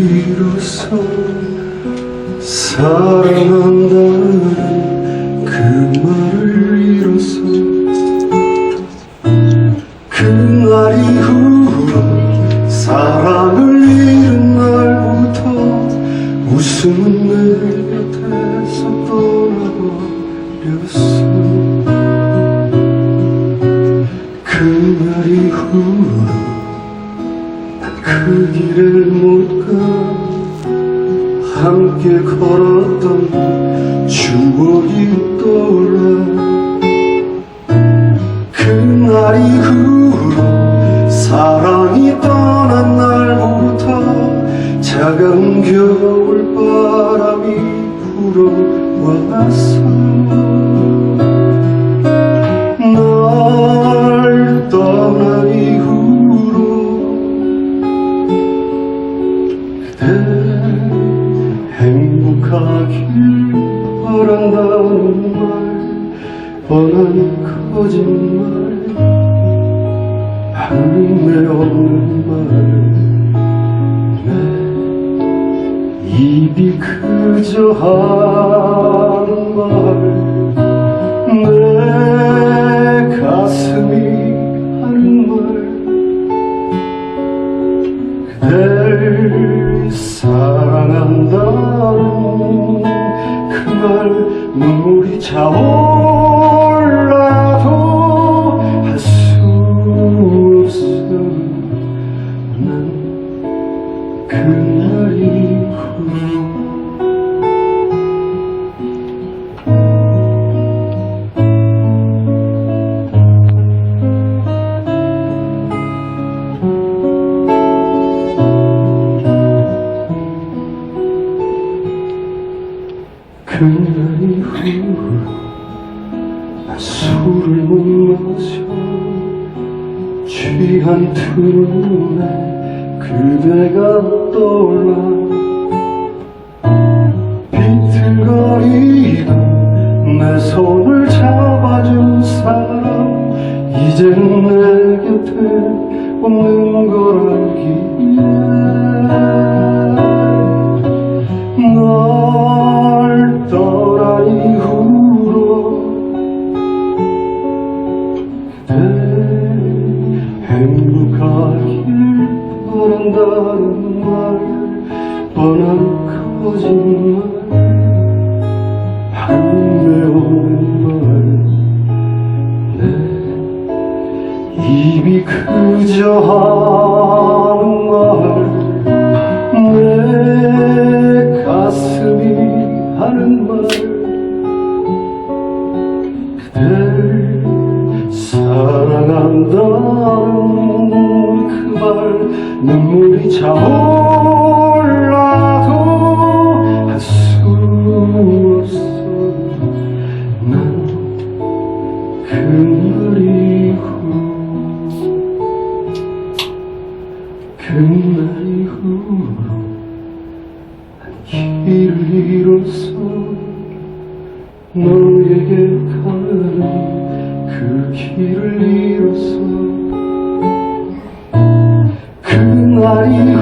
비로소 사랑한다는 그 말을 잃어서 그날 이 후로 사랑을 잃은 날부터 웃음은 내 곁에서 떠나버렸어 그 길을 못 가 함께 걸었던 추억이 떠올라. 그날 이후로 사랑이 떠난 날부터 차가운 겨울바람이 불어왔어 행복하길 바란다는 말 뻔한 거짓말 할매 없는 말 내 입이 그저 하 사랑한다는 그말 눈물이 차올라도 할 수 없어 난 그날 이후 그날 이후로 나 술을 못 마셔 취한 두 눈에 그대가 떠올라 비틀거리던 내 손을 행복하길 바란다는 말 뻔한 거짓말 없는 말내 입이 그저 하는 말 내 가슴이 하는 말 한다는 그 말 눈물이 차올라도 할 수 없어. 난 그날 이후 그날 이후로 한 길을 잃어서 너에게 가는 그 길을 잃어서 그날 이